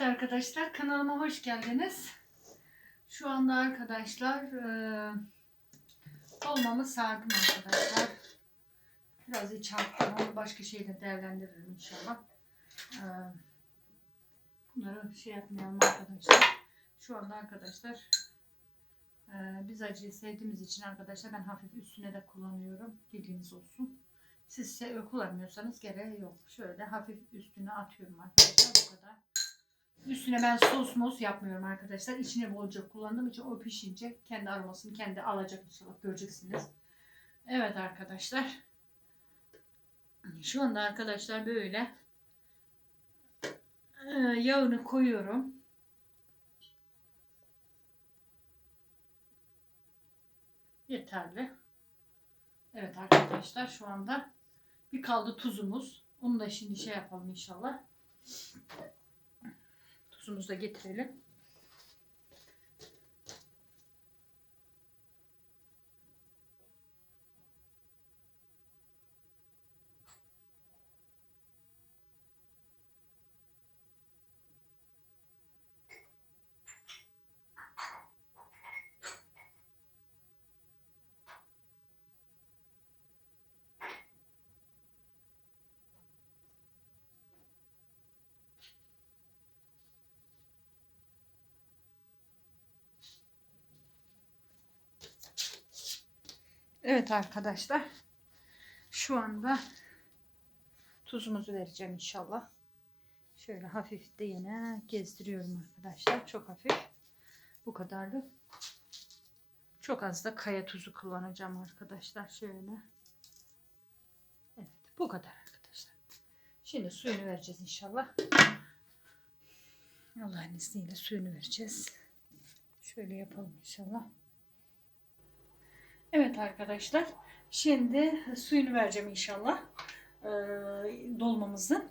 Evet arkadaşlar kanalıma hoş geldiniz. Şu anda arkadaşlar e, dolmamı sardım arkadaşlar. Biraz iç attım onu başka şeyle değerlendiririm inşallah. E, bunları şey yapmayalım arkadaşlar. Şu anda arkadaşlar e, biz acıyı sevdiğimiz için arkadaşlar ben hafif üstüne de kullanıyorum. Bilginiz olsun. Siz se- kullanmıyorsanız gereği yok. Şöyle hafif üstüne atıyorum arkadaşlar bu kadar. Üstüne ben sos mos yapmıyorum arkadaşlar. İçine bolca kullandığım için o pişince kendi aromasını kendi alacak inşallah göreceksiniz. Evet arkadaşlar. Şu anda arkadaşlar böyle e, yağını koyuyorum. Yeterli. Evet arkadaşlar şu anda bir kaldı tuzumuz. Onu da şimdi şey yapalım inşallah. Tuzumuzu da getirelim. Evet arkadaşlar. Şu anda tuzumuzu vereceğim inşallah. Şöyle hafif de yine gezdiriyorum arkadaşlar. Çok hafif. Bu kadarlık. Çok az da kaya tuzu kullanacağım arkadaşlar. Şöyle. Evet. Bu kadar arkadaşlar. Şimdi suyunu vereceğiz inşallah. Allah'ın izniyle suyunu vereceğiz. Şöyle yapalım inşallah. Evet arkadaşlar. Şimdi suyunu vereceğim inşallah. Ee, dolmamızın.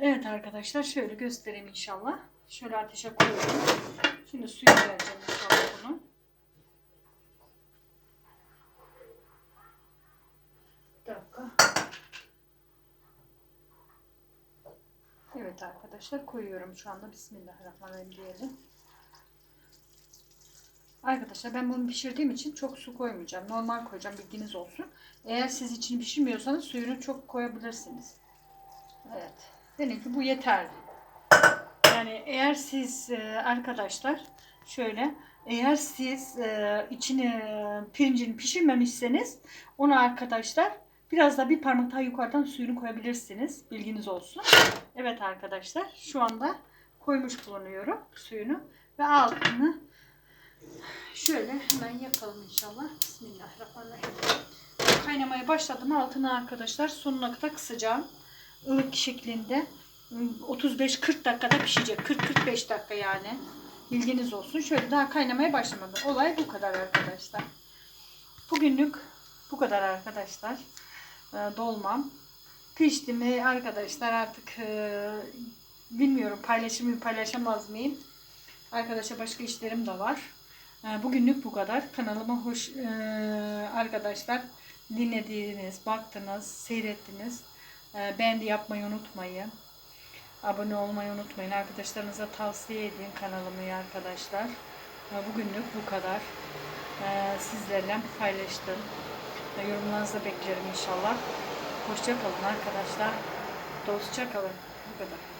Evet arkadaşlar şöyle göstereyim inşallah. Şöyle ateşe koyuyorum. Şimdi suyunu vereceğim inşallah bunu. Dakika. Evet arkadaşlar koyuyorum şu anda. Bismillahirrahmanirrahim diyelim. Arkadaşlar ben bunu pişirdiğim için çok su koymayacağım. Normal koyacağım bilginiz olsun. Eğer siz için pişirmiyorsanız suyunu çok koyabilirsiniz. Evet. Benimki bu yeterli. Yani eğer siz e, arkadaşlar şöyle eğer siz e, içini e, pirincini pişirmemişseniz onu arkadaşlar biraz da bir parmak daha yukarıdan suyunu koyabilirsiniz. Bilginiz olsun. Evet arkadaşlar şu anda koymuş bulunuyorum suyunu ve altını Şöyle hemen yapalım inşallah. Bismillahirrahmanirrahim. Kaynamaya başladım. Altını arkadaşlar sonuna kadar kısacağım. Ilık şeklinde. 35-40 dakikada pişecek. 40-45 dakika yani. Bilginiz olsun. Şöyle daha kaynamaya başlamadı. Olay bu kadar arkadaşlar. Bugünlük bu kadar arkadaşlar. Ee, Dolmam. Pişti mi arkadaşlar artık e, bilmiyorum paylaşır mıyım paylaşamaz mıyım. Arkadaşlar başka işlerim de var. Ee, Bugünlük bu kadar. Kanalıma hoş e, arkadaşlar dinlediğiniz, baktınız, seyrettiniz. E, beğendi yapmayı unutmayın. Abone olmayı unutmayın. Arkadaşlarınıza tavsiye edin kanalımı arkadaşlar. E, Bugünlük bu kadar. Sizlerle paylaştım. E, Yorumlarınızı beklerim inşallah. Hoşça kalın arkadaşlar. Dostça kalın. Bu kadar.